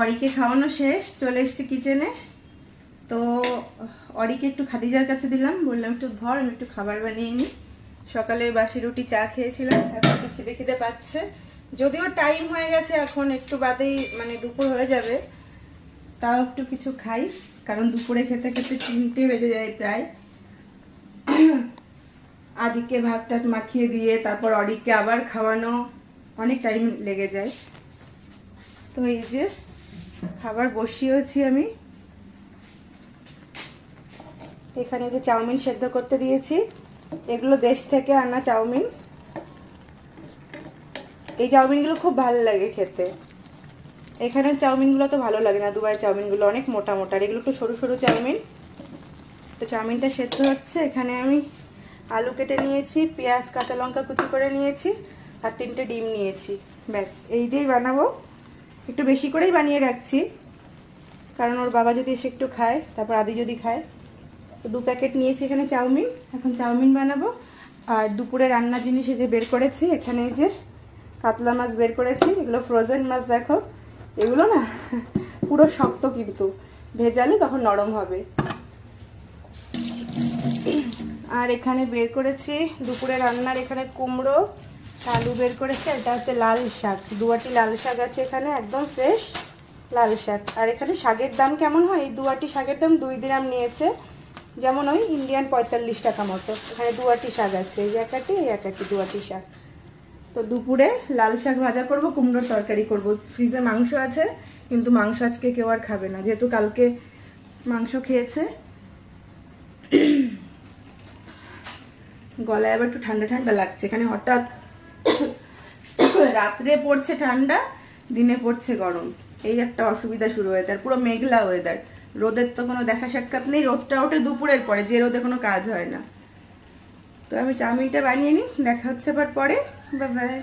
অরিকে খাওয়ানো শেষ, চলে এসেছি কিচেনে তো অরিকে একটু খাদিজার কাছে দিলাম, বললাম, একটু ধর, আমি একটু খাবার বানিয়ে নিই। সকালে বাসি রুটি চা খেয়েছিলাম, এখন খিদে খিদে পাচ্ছে। যদিও টাইম হয়ে গেছে এখন, একটু বাদেই মানে দুপুর হয়ে যাবে, তাও একটু কিছু খাই, কারণ দুপুরে খেতে খেতে তিনটে বেজে যায় প্রায়। আদিকে ভাত টাত মাখিয়ে দিয়ে, তারপর অরিকে আবার খাওয়ানো, অনেক টাইম লেগে যায়। তো এই যে খাবার বসিয়েছি আমি। এখানে যে চাউমিন সেদ্ধ করতে দিয়েছি, এগুলো দেশ থেকে আনা চাউমিন। এই চাউমিনগুলো খুব ভালো লাগে খেতে। এখানের চাউমিনগুলো তো ভালো লাগে না দুবাই চাউমিনগুলো অনেক মোটা মোটা এগুলো একটু সরু সরু চাউমিন। তো চাউমিনটা সেদ্ধ হচ্ছে, এখানে আমি আলু কেটে নিয়েছি, পেঁয়াজ, কাঁচা লঙ্কা কুচি করে নিয়েছি, আর তিনটে ডিম নিয়েছি। ব্যাস, এই দিয়েই বানাবো। একটু বেশি করেই বানিয়ে রাখছি। কারণ ওর বাবা যদি এসে একটু খায়, তারপর আদি যদি খায়। তো দু প্যাকেট নিয়েছি এখানে চাউমিন। এখন চাউমিন বানাবো। আর দুপুরে রান্নার জিনিস যে বের করেছি, এখানে যে কাতলা মাছ বের করেছি। এগুলো ফ্রোজেন মাছ, দেখো। এগুলো না, পুরো শক্ত কিন্তু। ভেজালে তখন নরম হবে। আর এখানে বের করেছি দুপুরে রান্নার এখানে কুমড়ো আলু বের করেছি, এটা হচ্ছে লাল শাক। দুয়াটি লাল শাক আছে এখানে, একদম ফ্রেশ লাল শাক। আর এখানে শাকের দাম কেমন হয়? এই দুয়াটি শাকের দাম দুই গ্রাম নিয়েছে, যেমন ওই ইন্ডিয়ান পঁয়তাল্লিশ টাকা মতো। এখানে দুয়াটি শাক আছে, এই একাটি এই একাটি দুয়াটি শাক। তো দুপুরে লাল শাক ভাজা করব কুমড়োর তরকারি করব। ফ্রিজে মাংস আছে, কিন্তু মাংস আজকে কেউ আর খাবে না। যেহেতু কালকে মাংস খেয়েছে, গলায় আবার একটু ঠান্ডা ঠান্ডা লাগছে। এখানে হঠাৎ রাত্রে পড়ছে ঠান্ডা, দিনে পড়ছে গরম। এই একটা অসুবিধা শুরু হয়েছে, আর পুরো মেঘলা ওয়েদার রোদের তো কোনো দেখা সাক্ষাৎ নেই, রোদটা ওঠে দুপুরের পরে, যে রোদে কোনো কাজ হয় না। তো আমি চাউমিনটা বানিয়ে নিই, দেখা হচ্ছে আবার পরে। বাই